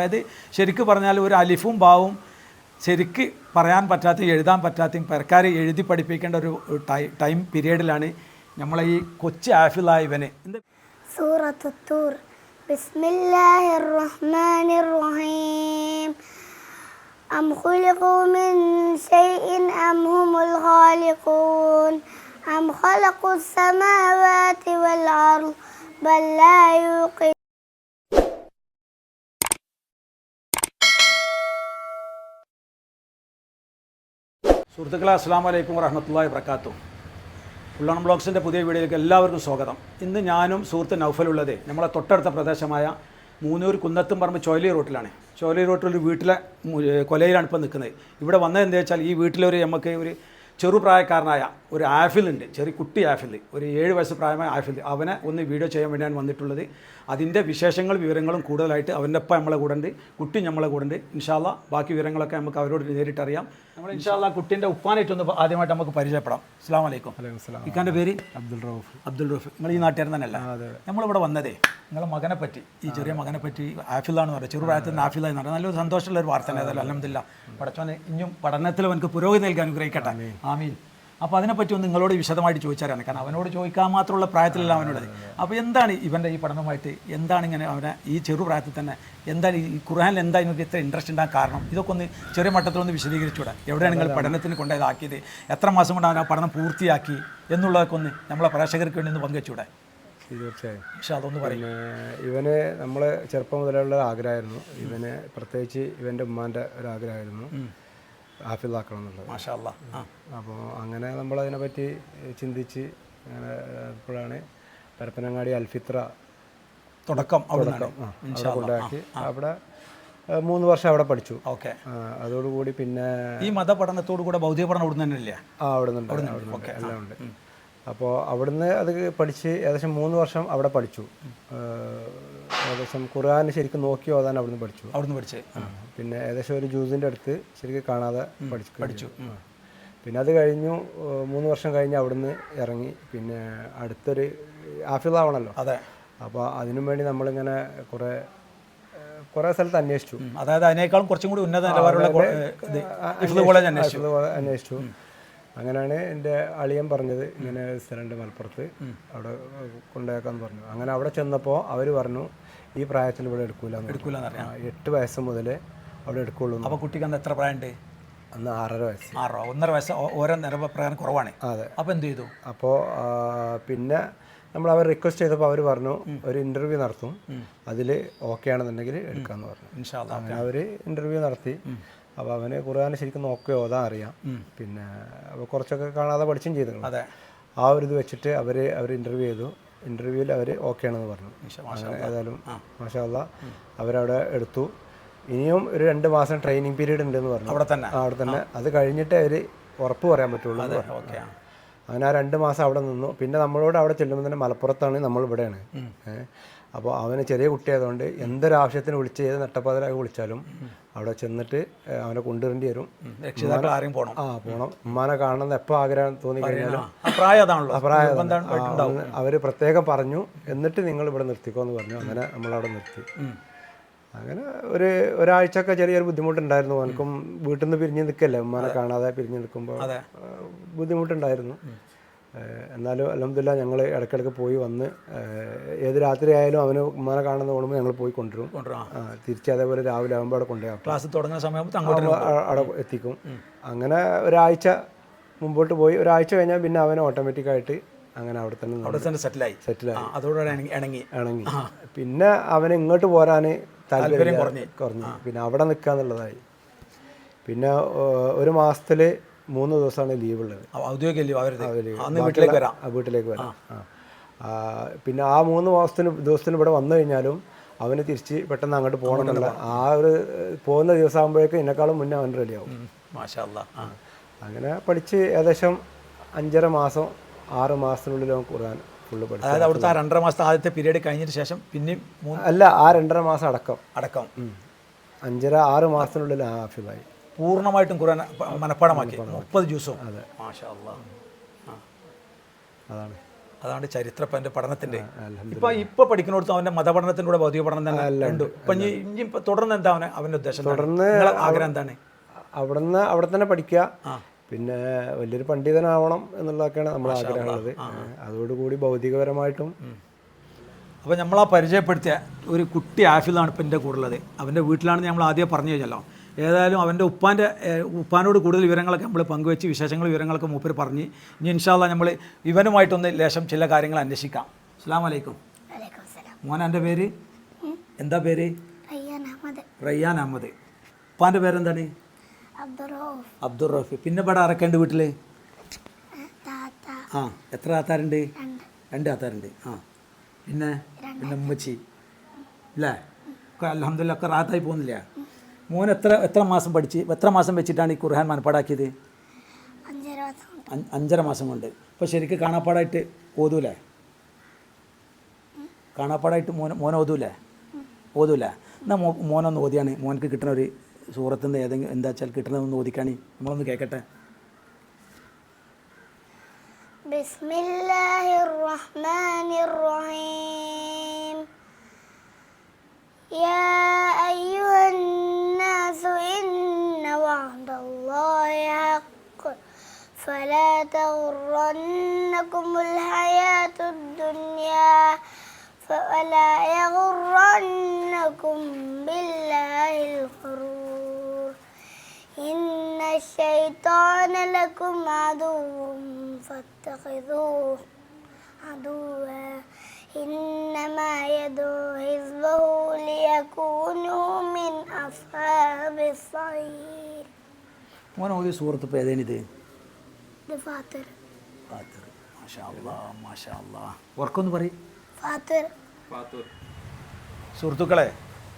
അതായത് ശരിക്ക് പറഞ്ഞാൽ ഒരു അലിഫും ബാവും ശരിക്ക് പറയാൻ പറ്റാത്ത എഴുതാൻ പറ്റാത്ത പെരക്കാരെ എഴുതി പഠിപ്പിക്കേണ്ട ഒരു ടൈ- ടൈം പീരീഡിലാണ് നമ്മളെ ഈ കൊച്ചു ആഫിലായ ഇവന് എന്ത് سورة الطور بسم الله الرحمن الرحيم أم خلقوا من شيء أم هم الخالقون أم خلقوا السماوات والأرض بل لا يوقنون സുഹൃത്തുക്കളെ അസ്സാം വലൈക്കും വറഹമത്തല്ലാ വർക്കാത്തു ഉള്ളണം ബ്ലോഗ്സിന്റെ പുതിയ വീഡിയോയിലേക്ക് എല്ലാവർക്കും സ്വാഗതം. ഇന്ന് ഞാനും സുഹൃത്ത് നൗഫലുള്ളത് നമ്മളെ തൊട്ടടുത്ത പ്രദേശമായ മൂന്നൂർ കുന്നത്തും പറമ്പ് ചോലി റോട്ടിലാണ്. ചോലി റോട്ടിൽ ഒരു വീട്ടിലെ കൊലയിലാണ് ഇപ്പോൾ നിൽക്കുന്നത്. ഇവിടെ വന്നത് എന്താ വെച്ചാൽ ഈ വീട്ടിലൊരു നമുക്ക് ഒരു ചെറുപ്രായക്കാരനായ ഒരു ആഫിലുണ്ട് ചെറിയ കുട്ടി ആഫിൽ ഒരു ഏഴ് വയസ്സ് പ്രായമായ ആഫിൽ അവനെ ഒന്ന് വീഡിയോ ചെയ്യാൻ വേണ്ടിയാണ് വന്നിട്ടുള്ളത്. അതിന്റെ വിശേഷങ്ങൾ വിവരങ്ങളും കൂടുതലായിട്ട് അവന്റെ ഒപ്പം നമ്മളെ കൂടെ ഉണ്ട് കുട്ടി നമ്മളെ കൂടെ ഉണ്ട്. ഇൻഷാല്ല ബാക്കി വിവരങ്ങളൊക്കെ നമുക്ക് അവരോട് നേരിട്ട് അറിയാം നമ്മൾ ഇൻഷാല്ല കുട്ടീന്റെ ഉപ്പാനായിട്ടൊന്ന് ആദ്യമായിട്ട് നമുക്ക് പരിചയപ്പെടാം. അസ്സാം വലൈക്കും ഇക്കാന്റെ പേര്? അബ്ദുൾ റൌഫ്. അബ്ദുൾ റൌഫ്. നിങ്ങൾ ഈ നാട്ടുകാരൻ തന്നെയല്ല. നമ്മളിവിടെ വന്നതേ നിങ്ങളെ മകനെ പറ്റി ഈ ചെറിയ മകനെ പറ്റി ആഫിലാണെന്ന് പറയാം ചെറുപ്രായത്തിൽ നിന്ന് ആഫിലായി എന്ന് പറയുന്നത് നല്ലൊരു സന്തോഷമുള്ള ഒരു വാർത്ത ഏതായാലും അലഹമില്ല പടച്ചോനെ ഇനിയും പഠനത്തിൽ അവനക്ക് പുരോഗതി നൽകാൻ അനുഗ്രഹിക്കട്ടെ. ആമീൻ. അപ്പോൾ അതിനെപ്പറ്റി ഒന്ന് നിങ്ങളോട് വിശദമായിട്ട് ചോദിച്ചാലാണ് കാരണം അവനോട് ചോദിക്കാൻ മാത്രമുള്ള പ്രായത്തിലല്ല അവനോട്. അപ്പോൾ എന്താണ് ഇവന്റെ ഈ പഠനവുമായിട്ട്? എന്താണ് ഇങ്ങനെ അവനെ ഈ ചെറു പ്രായത്തിൽ തന്നെ എന്താണ് ഈ ഖുർഹാനിൽ എന്താ ഇതിനൊക്കെ ഇത്ര ഇൻട്രസ്റ്റ് ഉണ്ടാകാൻ കാരണം? ഇതൊക്കെ ഒന്ന് ചെറിയ മട്ടത്തിലൊന്ന് വിശദീകരിച്ചുകൂടെ. എവിടെയാണ് നിങ്ങൾ പഠനത്തിന് കൊണ്ടുപോയതാക്കിയത് എത്ര മാസം കൊണ്ട് അവൻ ആ പഠനം പൂർത്തിയാക്കി എന്നുള്ളതൊക്കെ ഒന്ന് നമ്മളെ പ്രേക്ഷകർക്ക് വേണ്ടി ഒന്ന് പങ്കുവെച്ചൂടെ തീർച്ചയായും. പക്ഷെ അതൊന്ന് പറയും. ഇവന് നമ്മൾ ചെറുപ്പം മുതലുള്ള ആഗ്രഹമായിരുന്നു. ഇവന് പ്രത്യേകിച്ച് ഇവന്റെ ഉമ്മാന്റെ ഒരു ആഗ്രഹമായിരുന്നു. ഹാഫിളാക്കണം എന്നുള്ളത് മാഷാ അല്ലാ ആ. അപ്പോൾ അങ്ങനെ നമ്മൾ അതിനെ പറ്റി ചിന്തിച്ച് അങ്ങനെ ഇപ്പോഴാണ് പരപ്പനങ്ങാടി അൽഫിത്ര തുടക്കം അവിടെ ആ, അവിടെ കൊണ്ടാക്കി. അവിടെ ആ, മൂന്ന് വർഷം അവിടെ പഠിച്ചു. ഓക്കെ. ആ, അതോടുകൂടി പിന്നെ ഈ മതപഠനത്തോടു കൂടെ ഭൗതിക പഠനം അവിടെ തന്നെയല്ലേ? ആ അവിടെ നിന്നുണ്ട് അവിടെ നിന്നുണ്ട് എല്ലാം ഉണ്ട്. അപ്പോൾ അവിടുന്ന് അത് പഠിച്ച് ഏകദേശം മൂന്ന് വർഷം അവിടെ പഠിച്ചു. ഏഹ് ഏകദേശം ഖുർആൻ ശരിക്കും നോക്കി ഓതാൻ അവിടുന്ന് പഠിച്ചു അവിടുന്ന് പഠിച്ചേ പിന്നെ ഏകദേശം ഒരു ജ്യൂസിന്റെ അടുത്ത് ശരിക്കും കാണാതെ പഠിച്ചു. പഠിച്ചു. പിന്നെ അത് കഴിഞ്ഞു മൂന്ന് വർഷം കഴിഞ്ഞ് അവിടുന്ന് ഇറങ്ങി. പിന്നെ അടുത്തൊരു ആഫിളാവണല്ലോ അതെ. അപ്പോൾ അതിനും വേണ്ടി നമ്മളിങ്ങനെ കുറേ കുറേ സ്ഥലത്ത് അന്വേഷിച്ചു. അതായത് അതിനേക്കാളും കുറച്ചും കൂടി ഉന്നത നിലവാരമുള്ള അന്വേഷിച്ചു. അങ്ങനെയാണ് എന്റെ അളിയൻ പറഞ്ഞത് ഇങ്ങനെ സ്ഥലമുണ്ട് മലപ്പുറത്ത്. അവിടെ കൊണ്ടുപോയേക്കാന്ന് പറഞ്ഞു. അങ്ങനെ അവിടെ ചെന്നപ്പോൾ അവർ പറഞ്ഞു ഈ പ്രായത്തിൽ ഇവിടെ എടുക്കൂല എടുക്കൂല എട്ട് വയസ്സ് മുതൽ അവിടെ എടുക്കുള്ളൂ അപ്പൊ അപ്പോൾ കുട്ടിക്ക് അന്ന് എത്ര പ്രായമുണ്ട്? അന്ന് ആറര വയസ്സ്. ആറോ? ഒന്നര വയസ്സ്. ഓരോ നിരപ്രായം കുറവാണ്. അതെ. അപ്പോൾ എന്ത് ചെയ്തു? അപ്പോൾ പിന്നെ നമ്മൾ അവർ റിക്വസ്റ്റ് ചെയ്തപ്പോൾ അവർ പറഞ്ഞു ഒരു ഇന്റർവ്യൂ നടത്തും. അതിൽ ഓക്കെ ആണെന്നുണ്ടെങ്കിൽ എടുക്കാന്ന് പറഞ്ഞു. അങ്ങനെ അവർ ഇന്റർവ്യൂ നടത്തി. അപ്പോൾ അവന് ഖുർആൻ ശരിക്കും നോക്കുകയോ ഓതാൻ അറിയാം. പിന്നെ അപ്പോൾ കുറച്ചൊക്കെ കാണാതെ പഠിച്ചും ചെയ്തു ആ ഒരു ഇത് വെച്ചിട്ട് അവർ അവർ ഇന്റർവ്യൂ ചെയ്തു. ഇന്റർവ്യൂവിൽ അവർ ഓക്കെ ആണെന്ന് പറഞ്ഞു അങ്ങനെ ഏതായാലും മാഷാല്ല അവരവിടെ എടുത്തു. ഇനിയും ഒരു രണ്ട് മാസം ട്രെയിനിങ് പീരീഡ് ഉണ്ടെന്ന് പറഞ്ഞു. അവിടെ തന്നെ. അവിടെ തന്നെ. അത് കഴിഞ്ഞിട്ട് അവർ ഉറപ്പ് പറയാൻ പറ്റുള്ളൂ ഓക്കെ അങ്ങനെ ആ രണ്ട് മാസം അവിടെ നിന്നു. പിന്നെ നമ്മളോട് അവിടെ ചെല്ലുമ്പോൾ തന്നെ മലപ്പുറത്താണ് നമ്മൾ ഇവിടെയാണ്. ഏഹ് അപ്പോൾ അവന് ചെറിയ കുട്ടിയായതുകൊണ്ട് എന്തൊരാവശ്യത്തിന് വിളിച്ച് ഏത് നട്ടപ്പാതിരായി വിളിച്ചാലും അവിടെ ചെന്നിട്ട് അവനെ കൊണ്ടുവരേണ്ടി വരും. രക്ഷിതാക്കൾ ആരെയും പോകണം ആ പോകണം ഉമ്മാനെ കാണണമെന്ന് എപ്പോൾ ആഗ്രഹം തോന്നി കഴിഞ്ഞാലും. നിർബന്ധം അവർ പ്രത്യേകം പറഞ്ഞു. എന്നിട്ട് നിങ്ങൾ ഇവിടെ നിർത്തിക്കോ എന്ന് പറഞ്ഞു. അങ്ങനെ നമ്മളവിടെ നിർത്തി. അങ്ങനെ ഒരു ഒരാഴ്ചയൊക്കെ ചെറിയൊരു ബുദ്ധിമുട്ടുണ്ടായിരുന്നു. അവനക്കും വീട്ടിൽ നിന്ന് പിരിഞ്ഞ് നിൽക്കല്ലേ ഉമ്മാനെ കാണാതെ പിരിഞ്ഞ് നിൽക്കുമ്പോൾ. ബുദ്ധിമുട്ടുണ്ടായിരുന്നു. എന്നാലും അലഹമില്ല ഞങ്ങൾ ഇടയ്ക്കിടയ്ക്ക് പോയി വന്ന് ഏത് രാത്രി ആയാലും അവന് ഉമ്മാനെ കാണുന്ന ഓടുമ്പോൾ ഞങ്ങൾ പോയി കൊണ്ടുവരും. തിരിച്ച് അതേപോലെ രാവിലെ ആകുമ്പോൾ അവിടെ കൊണ്ടുപോയി ക്ലാസ് തുടങ്ങുന്ന സമയത്ത് അവിടെ എത്തിക്കും. അങ്ങനെ ഒരാഴ്ച മുമ്പോട്ട് പോയി. ഒരാഴ്ച കഴിഞ്ഞാൽ പിന്നെ അവൻ ഓട്ടോമാറ്റിക്കായിട്ട് അങ്ങനെ അവിടെ തന്നെ അവിടെ തന്നെ സെറ്റിലായി. സെറ്റിലായി. അതോടെ ഇണങ്ങി പിന്നെ അവന് ഇങ്ങോട്ട് പോരാൻ താല്പര്യം കുറഞ്ഞ്. കുറഞ്ഞു. പിന്നെ അവിടെ നിൽക്കാന്നുള്ളതായി പിന്നെ ഒരു മാസത്തിൽ മൂന്ന് ദിവസമാണ് ലീവ് ഉള്ളത് ഔദ്യോഗിക ലീവ്. വീട്ടിലേക്ക് വരാം. വീട്ടിലേക്ക് വരാം. പിന്നെ ആ മൂന്ന് മാസത്തിന് ദിവസത്തിന് ഇവിടെ വന്നു കഴിഞ്ഞാലും അവന് തിരിച്ച് പെട്ടെന്ന് അങ്ങോട്ട് പോകണം എന്നുള്ള ആ ഒരു പോകുന്ന ദിവസം ആകുമ്പോഴേക്കും എന്നെക്കാളും മുന്നേ അവൻ റെഡി ആവും. അങ്ങനെ പഠിച്ച് ഏകദേശം അഞ്ചര മാസം ആറ് മാസത്തിനുള്ളിൽ അവൻ ഖുർആൻ ഫുള്ള് പഠിച്ചു അതായത് അവിടുത്തെ ആ രണ്ടര മാസത്തെ ആദ്യത്തെ പീരീഡ് കഴിഞ്ഞതിന് ശേഷം പിന്നെയും അല്ല ആ രണ്ടര മാസം അടക്കം. അടക്കം. അഞ്ചര ആറ് മാസത്തിനുള്ളിൽ ആ ഹാഫിളായി പൂർണമായിട്ടും ഖുർആൻ മനഃപ്പാടമാക്കി. മുപ്പത് ജ്യൂസും മാഷാ അതാണ്. അതാണ് ചരിത്രം എന്റെ പഠനത്തിന്റെ. ഇപ്പൊ ഇപ്പൊ പഠിക്കുന്നിടത്തും അവന്റെ മതപഠനത്തിന്റെ കൂടെ ഭൗതിക പഠനം തന്നെ ഉണ്ട്. ഇപ്പൊ ഇനി തുടർന്ന് എന്താ അവനെ അവന്റെ ഉദ്ദേശം തുടർന്ന് ആഗ്രഹം എന്താണ്? അവിടുന്ന് അവിടെ തന്നെ പഠിക്കുക പിന്നെ വലിയൊരു പണ്ഡിതനാവണം എന്നുള്ളതൊക്കെയാണ് നമ്മൾ ആഗ്രഹമുള്ളത്. അതോടുകൂടി ഭൗതികപരമായിട്ടും അപ്പോൾ നമ്മളാ പരിചയപ്പെടുത്തിയ ഒരു കുട്ടി ആഫിലാണ് ഇപ്പം എന്റെ കൂടെ ഉള്ളത് അവന്റെ വീട്ടിലാണ് നമ്മൾ ആദ്യം പറഞ്ഞു കഴിഞ്ഞല്ലോ. ഏതായാലും അവന്റെ ഉപ്പാന്റെ ഉപ്പാനോട് കൂടുതൽ വിവരങ്ങളൊക്കെ നമ്മൾ പങ്കുവെച്ച് വിശേഷങ്ങൾ വിവരങ്ങളൊക്കെ മൂപ്പർ പറഞ്ഞ് ഇനി ഇൻഷാല്ല നമ്മൾ ഇവനുമായിട്ടൊന്ന് ലേശം ചില കാര്യങ്ങൾ അന്വേഷിക്കാം. അസ്സാം വലൈക്കും മോൻ എന്റെ പേര്? എന്താ പേര്? റയ്യാൻ അഹമ്മദ്. ഉപ്പാന്റെ പേരെന്താണ്? അബ്ദുൾ റഫി പിന്നെ ഇവിടെ അറക്കേണ്ട വീട്ടിൽ ആ എത്ര ആത്താരുണ്ട് രണ്ട്. രണ്ട് ആത്താരുണ്ട് ആ പിന്നെ? പിന്നെ ഉമ്മച്ചി. അല്ലേ അലഹമില്ല ഒക്കെ റാത്തായി പോകുന്നില്ല? മോൻ എത്ര എത്ര മാസം പഠിച്ച് എത്ര മാസം വെച്ചിട്ടാണ് ഈ ഖുർഹാൻ മനപ്പാടാക്കിയത് അഞ്ചര വർഷം അഞ്ച് അഞ്ചര മാസം കൊണ്ട് ഇപ്പോൾ ശരിക്കും കാണാപ്പാടായിട്ട് ഓതൂലേ കാണാപ്പാടായിട്ട് മോൻ മോൻ ഓതൂലേ ഓതൂലേ എന്നാൽ മോ മോനൊന്ന് ഓതിയാണ് മോനക്ക് കിട്ടുന്ന ഒരു സൂറത്തിൻ്റെ ഏതെങ്കിലും എന്താ വെച്ചാൽ കിട്ടണമെന്ന് ഓദിക്കാണി നമ്മളൊന്ന് കേൾക്കട്ടെ بسم الله الرحمن الرحيم يا فلا تغرنكم الحياة الدنيا فلا يغرنكم بالله الغرور. إن الشيطان لكم عدو فاتخذوه عدوا. إنما يدعو حزبه ليكونوا من أصحاب الصعيد وأنا ودي صورة بيدين സുഹൃത്തുക്കളെ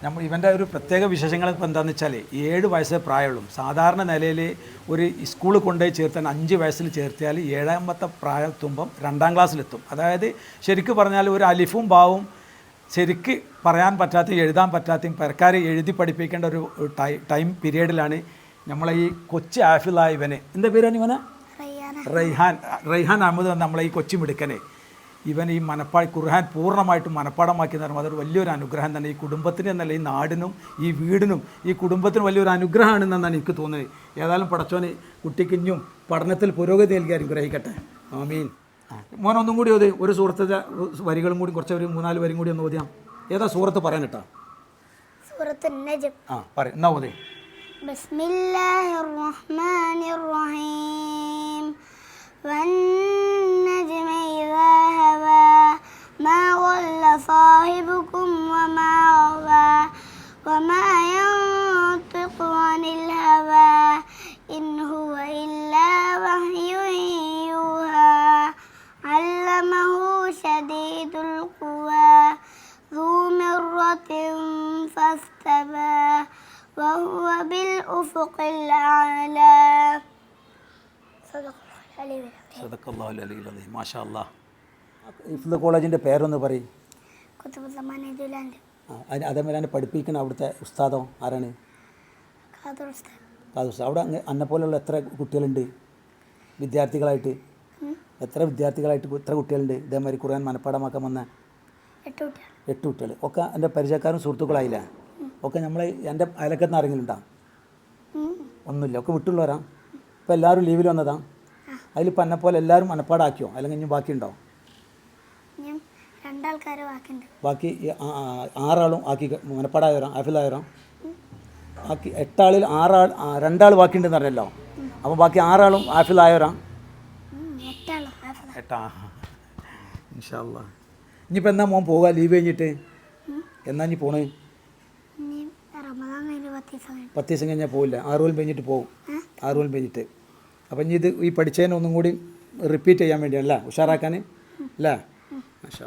നമ്മൾ ഇവന്റെ ഒരു പ്രത്യേക വിശേഷങ്ങൾ ഇപ്പോൾ എന്താണെന്ന് വെച്ചാൽ ഏഴ് വയസ്സേ പ്രായമുള്ളൂ. സാധാരണ നിലയിൽ ഒരു സ്കൂളിൽ കൊണ്ടുപോയി ചേർത്താൻ അഞ്ച് വയസ്സിൽ ചേർത്തിയാൽ ഏഴാമത്തെ പ്രായത്തുമ്പം രണ്ടാം ക്ലാസ്സിലെത്തും. അതായത് ശരിക്കും പറഞ്ഞാൽ ഒരു അലിഫും ബാവും ശരിക്ക് പറയാൻ പറ്റാത്തയും എഴുതാൻ പറ്റാത്തയും പെരക്കാരെ എഴുതി പഠിപ്പിക്കേണ്ട ഒരു ടൈം പീരീഡിലാണ് നമ്മളെ ഈ കൊച്ചു ആഫിലായവനെ എന്താ പേരാണ് ഇവനെ റൈഹാൻ റൈഹാൻ അഹമ്മദ് നമ്മളെ ഈ കൊച്ചി മിടുക്കനെ ഇവൻ ഈ മനപ്പാടി ഖുർഹാൻ പൂർണമായിട്ടും മനപ്പാടമാക്കി എന്ന് പറയുമ്പോൾ അതൊരു വലിയൊരു അനുഗ്രഹം തന്നെ ഈ കുടുംബത്തിന് എന്നല്ല ഈ നാടിനും ഈ വീടിനും ഈ കുടുംബത്തിന് വലിയൊരു അനുഗ്രഹമാണെന്നാണ് എനിക്ക് തോന്നുന്നത്. ഏതായാലും പടച്ചോനെ കുട്ടിക്കിഞ്ഞും പഠനത്തിൽ പുരോഗതി നൽകി അനുഗ്രഹിക്കട്ടെ. ആമീൻ. മോൻ ഒന്നും കൂടി ഓതി ഒരു സുഹൃത്തിന്റെ വരികളും കൂടി കുറച്ച് ഒരു മൂന്നാൽ വരും കൂടി ഒന്ന് ഓതിയാം. ഏതാ സുഹൃത്ത് പറയാൻ കേട്ടാ ആ പറയും എന്നാ ഓതി? ബിസ്മില്ലാഹിർ റഹ്മാനിർ റഹീം. والنجم إذا هوى ما ضل صاحبكم وما غوى وما ينطق عن الهوى إن هو إلا وحي يوحى. علمه شديد القوى ذو مرة فاستوى وهو بالأفق الأعلى. صدق. സദക്കല്ലാഹു അലൈഹി അലൈ മാഷാ അല്ലാ ഇഫ്ല കോളേജിന്റെ പേരൊന്ന് പറയും. അതേപോലെ എന്നെ പഠിപ്പിക്കുന്ന അവിടുത്തെ ഉസ്താദോ ആരാണ്? അവിടെ അന്നെ പോലെയുള്ള എത്ര കുട്ടികളുണ്ട്? വിദ്യാർത്ഥികളായിട്ട്? എത്ര വിദ്യാർത്ഥികളായിട്ട് എത്ര കുട്ടികളുണ്ട്? ഇതേമാതിരി ഖുർആൻ മനഃപ്പാടമാക്കാൻ വന്ന എട്ട് കുട്ടികൾ ഒക്കെ എന്റെ പരിചയക്കാരും സുഹൃത്തുക്കളായില്ല? ഒക്കെ നമ്മൾ എന്റെ അയലക്കത്ത് നിന്ന് ആരെങ്കിലും ഒന്നുമില്ല. ഒക്കെ വിട്ടുള്ളവരാ? ഇപ്പോൾ എല്ലാവരും ലീവിൽ വന്നതാണ് അതിലിപ്പോൾ പന്നെ പോലെ എല്ലാവരും മനപ്പാടാക്കിയോ? അല്ലെങ്കിൽ ഇനി ബാക്കിയുണ്ടോ രണ്ടാൾക്കാർ ബാക്കിയുണ്ട് ബാക്കി ആറാളും ആക്കി മനപ്പാടായവരാ ആഫിലായവരാ? ബാക്കി എട്ടാളിൽ ആറാൾ രണ്ടാൾ ബാക്കിയുണ്ടെന്ന് പറഞ്ഞല്ലോ? അപ്പോൾ ബാക്കി ആറാളും ആഫിലായവരാ. എട്ടാ? ഇൻഷാല്ല ഇനിയിപ്പോൾ എന്നാ മോൻ പോവുക ലീവ് കഴിഞ്ഞിട്ട്? എന്നാ ഇനി പോണേ? പത്ത് ദിവസം പത്ത് ദിവസം കഴിഞ്ഞാൽ പോവില്ല. ആറ് കൊല്ലം കഴിഞ്ഞിട്ട് പോകും ആറ് കൊല്ലം കഴിഞ്ഞിട്ട്. അപ്പം ഇനി ഇത് ഈ പഠിച്ചതിനെ ഒന്നും കൂടി റിപ്പീറ്റ് ചെയ്യാൻ വേണ്ടിയല്ല ഉഷാറാക്കാൻ അല്ലേ? മാഷാ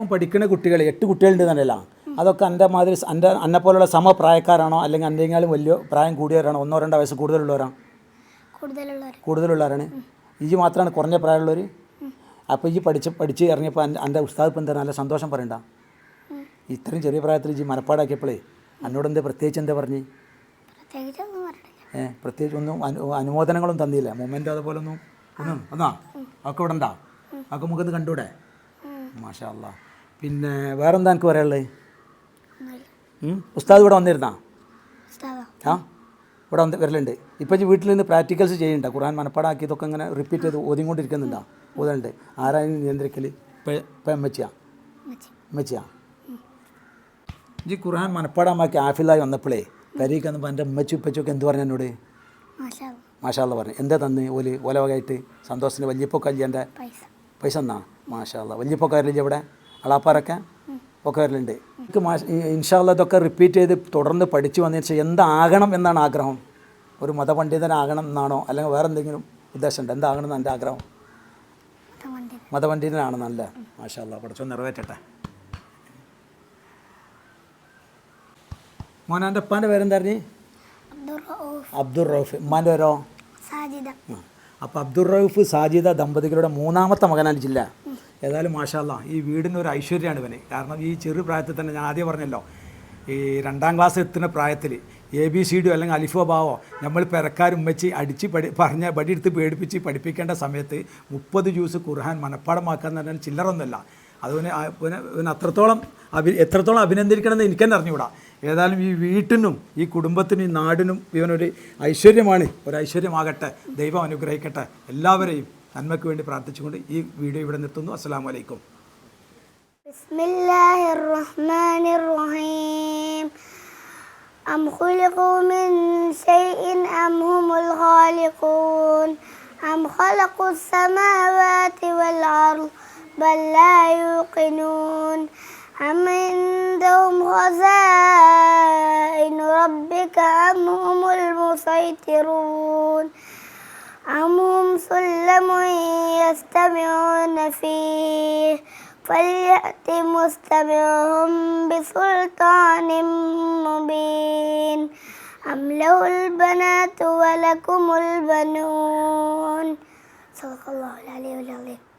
പഠിക്കുന്ന കുട്ടികൾ എട്ട് കുട്ടികളുണ്ട് തന്നെയല്ല അതൊക്കെ എന്റെ മാതിരി എന്റെ എന്നെ പോലുള്ള സമപ്രായക്കാരാണോ? അല്ലെങ്കിൽ എന്തെങ്കിലും വലിയ പ്രായം കൂടിയവരാണോ? ഒന്നോ രണ്ടോ വയസ്സ് കൂടുതലുള്ളവരാണോ? കൂടുതലുള്ളവരാണ്. ഈ മാത്രമാണ് കുറഞ്ഞ പ്രായമുള്ളവർ അപ്പോൾ ഈ പഠിച്ച് പഠിച്ച് ഇറങ്ങിയപ്പോൾ എന്റെ എന്റെ ഉസ്താദ് ഇപ്പം എന്താ നല്ല സന്തോഷം പറയണ്ട? ഇത്രയും ചെറിയ പ്രായത്തിൽ ഈ മനപ്പാടാക്കിയപ്പോഴേ എന്നോട് എന്താ പ്രത്യേകിച്ച് എന്താ പറഞ്ഞ്? പ്രത്യേകിച്ച് ഒന്നും അനുമോദനങ്ങളും തന്നില്ല. മൊമെന്റ് അതുപോലെ ഒന്നും ഒന്നും എന്നാ? ഒക്കെ ഇവിടെ ഉണ്ടാ ഒക്കെ മുഖത്ത് കണ്ടൂടെ? മാഷാ അല്ലാ പിന്നെ വേറെന്താ എനിക്ക് പറയാനുള്ളത് ഉസ്താദ് ഇവിടെ വന്നിരുന്നാ? ആ? ഇവിടെ വന്ന് വരലുണ്ട്. ഇപ്പം വീട്ടിൽ നിന്ന് പ്രാക്ടിക്കൽസ് ചെയ്യുന്നുണ്ട് ഖുർആൻ മനപ്പാടാക്കി ഇതൊക്കെ ഇങ്ങനെ റിപ്പീറ്റ് ചെയ്ത് ഓതിക്കൊണ്ടിരിക്കുന്നുണ്ടോ? ഓതുന്നുണ്ട് ആരായും നിയന്ത്രിക്കൽ ഇപ്പം എമ്മച്ചിയാ? മച്ചി എമ്മച്ചിയാ? ഈ ഖുർആൻ മനപ്പാടാമാക്കി ആഫിലായി വന്നപ്പോഴേ കരീക്ക് എന്ന് എന്റെ ഉമ്മച്ചി ഉപ്പച്ചൊക്കെ എന്ത് പറഞ്ഞു എന്നോട്? മാഷാ മാഷാള്ള പറഞ്ഞു. എന്താ തന്ന് ഓൽ? ഓലവകായിട്ട് സന്തോഷത്തിന്റെ സന്തോഷത്തിന് വല്യപ്പൊക്കെ അല്ലേ എന്റെ? പൈസ. എന്നാ മാഷാള്ള വല്യപ്പൊക്കെ വരലില്ലേ ഇവിടെ? അളാപ്പാറൊക്കെ ഒക്കെ വരലുണ്ട്. എനിക്ക് ഇൻഷാള്ള ഇൻഷാല്ല ഇതൊക്കെ റിപ്പീറ്റ് ചെയ്ത് തുടർന്ന് പഠിച്ചു വന്നതിന് എന്താകണം എന്നാണ് ആഗ്രഹം? ഒരു മതപണ്ഡിതനാകണം എന്നാണോ? അല്ലെങ്കിൽ വേറെ എന്തെങ്കിലും ഉദ്ദേശമുണ്ട്? എന്താകണം എന്ന് എന്റെ ആഗ്രഹം? മതപണ്ഡിതനാണെന്നല്ല മതപണ്ഡിതനാണ് നല്ല മാഷാല്ല പഠിച്ചോ നിറവേറ്റട്ടെ. മോനാന്റെ ഉപ്പാന്റെ പേരെന്തായിരുന്നു? അബ്ദുൾ റൌഫ് ഉമ്മാന്റെ പേരോ? അപ്പോൾ അബ്ദുൾ റൌഫ് സാജിദ ദമ്പതികളുടെ മൂന്നാമത്തെ മകനാണ് ജില്ല. ഏതായാലും മാഷാല്ല ഈ വീടിന് ഒരു ഐശ്വര്യമാണ് ഇവന്. കാരണം ഈ ചെറു പ്രായത്തിൽ തന്നെ ഞാൻ ആദ്യം പറഞ്ഞല്ലോ ഈ രണ്ടാം ക്ലാസ് എത്തുന്ന പ്രായത്തിൽ എ ബി സി ഡിയോ അല്ലെങ്കിൽ അലിഫോ ബാവോ നമ്മൾ പെരക്കാരുമ്മച്ച് അടിച്ച് പഠി പറഞ്ഞ വടിയെടുത്ത് പേടിപ്പിച്ച് പഠിപ്പിക്കേണ്ട സമയത്ത് മുപ്പത് ജ്യൂസ് ഖുർഹാൻ മനഃപ്പാടമാക്കുക എന്ന് പറഞ്ഞാൽ ചില്ലറൊന്നുമല്ല. അതുപോലെ പിന്നെ അത്രത്തോളം അഭി എത്രത്തോളം അഭിനന്ദിക്കണമെന്ന് എനിക്കെന്നെ അറിഞ്ഞുകൂടാ. ഏതായാലും ഈ വീട്ടിനും ഈ കുടുംബത്തിനും ഈ നാടിനും ഇവനൊരു ഐശ്വര്യമാണ് ഒരു ഐശ്വര്യമാകട്ടെ ദൈവം അനുഗ്രഹിക്കട്ടെ എല്ലാവരെയും നന്മയ്ക്ക് വേണ്ടി പ്രാർത്ഥിച്ചുകൊണ്ട് ഈ വീഡിയോ ഇവിടെ നിർത്തുന്നു അസ്സാം വലൈക്കും بسم الله الرحمن الرحيم أم خلقوا من شيء أم هم الخالقون أم خلقوا السماوات والأرض بل لا يوقنون أم عندهم خزائن ربك أم هم المسيطرون؟ أم هم سلم يستمعون فيه؟ فليأت مستمعهم بسلطان مبين. أم له البنات ولكم البنون؟ صدق الله العلي العظيم.